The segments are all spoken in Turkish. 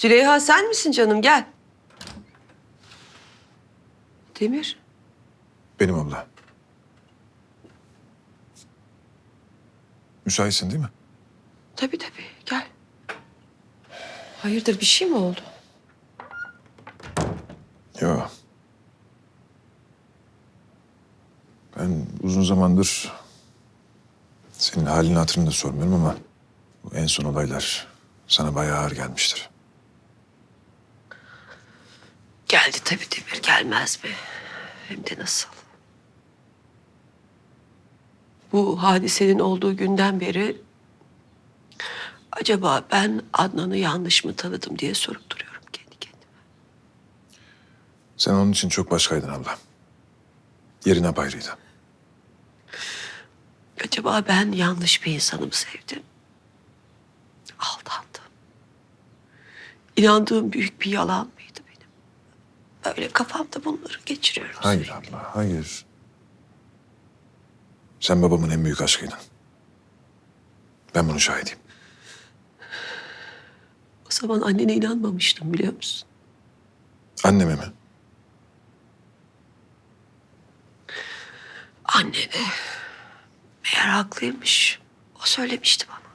Züleyha sen misin canım gel. Demir. Benim abla. Müsaitsin değil mi? Tabii tabii gel. Hayırdır bir şey mi oldu? Yok. Ben uzun zamandır senin halini hatırını da sormuyorum ama bu en son olaylar sana bayağı ağır gelmiştir. Geldi tabii Demir gelmez mi? Hem de nasıl? Bu hadisenin olduğu günden beri acaba ben Adnan'ı yanlış mı tanıdım diye sorup duruyorum kendi kendime. Sen onun için çok başkaydın abla. Yerin apayrıydı. Acaba ben yanlış bir insanı mı sevdim? Aldandım. İnandığım büyük bir yalan Böyle kafamda bunları geçiriyorum. Hayır abla, hayır. Sen babamın en büyük aşkıydın. Ben bunu şahidiyim. O zaman annene inanmamıştım biliyor musun? Anneme mi? Annene. Meğer haklıymış. O söylemişti bana.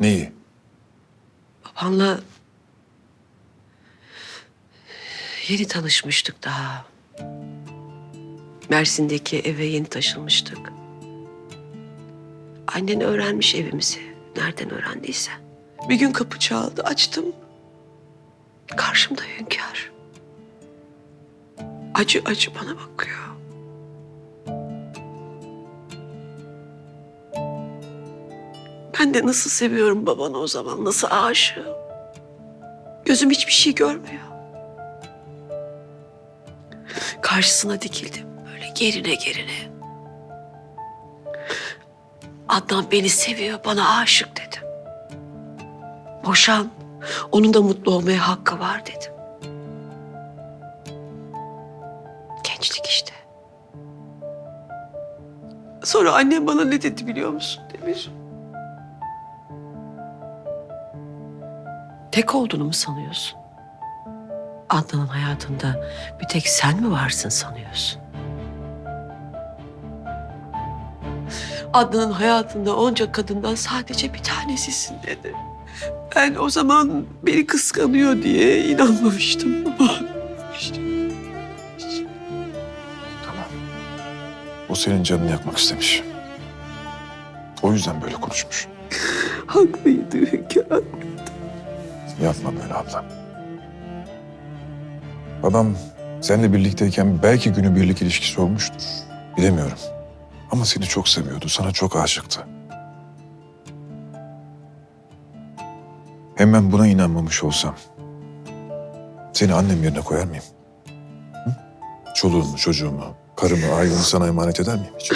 Neyi? Babanla yeni tanışmıştık daha. Mersin'deki eve yeni taşınmıştık. Annen öğrenmiş evimizi. Nereden öğrendiyse. Bir gün kapı çaldı. Açtım. Karşımda hünkâr. Acı acı bana bakıyor. Ben de nasıl seviyorum babanı o zaman. Nasıl aşığım. Gözüm hiçbir şey görmüyor. Karşısına dikildim. Böyle gerine gerine. Adnan beni seviyor, bana aşık dedim. Boşan, onun da mutlu olmaya hakkı var dedim. Gençlik işte. Sonra annem bana ne dedi biliyor musun Demir? Tek olduğunu mu sanıyorsun? Adnan'ın hayatında bir tek sen mi varsın sanıyorsun? Adnan'ın hayatında onca kadından sadece bir tanesisin dedi. Ben o zaman beni kıskanıyor diye inanmamıştım Tamam. O senin canını yakmak istemiş. O yüzden böyle konuşmuş. haklıydı hünkâr. Yapma böyle abla. Babam seninle birlikteyken belki günü birlik ilişkisi olmuştur. Bilemiyorum. Ama seni çok seviyordu, sana çok aşıktı. Hem ben buna inanmamış olsam... ...seni annem yerine koyar mıyım? Hı? Çoluğumu, çocuğumu, karımı, ailemi sana emanet eder miyim hiç?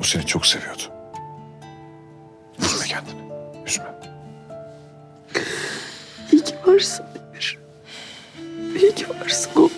o seni çok seviyordu. Üzme kendini, üzme. İyi ki varsın Demir. İyi ki varsın oğlum.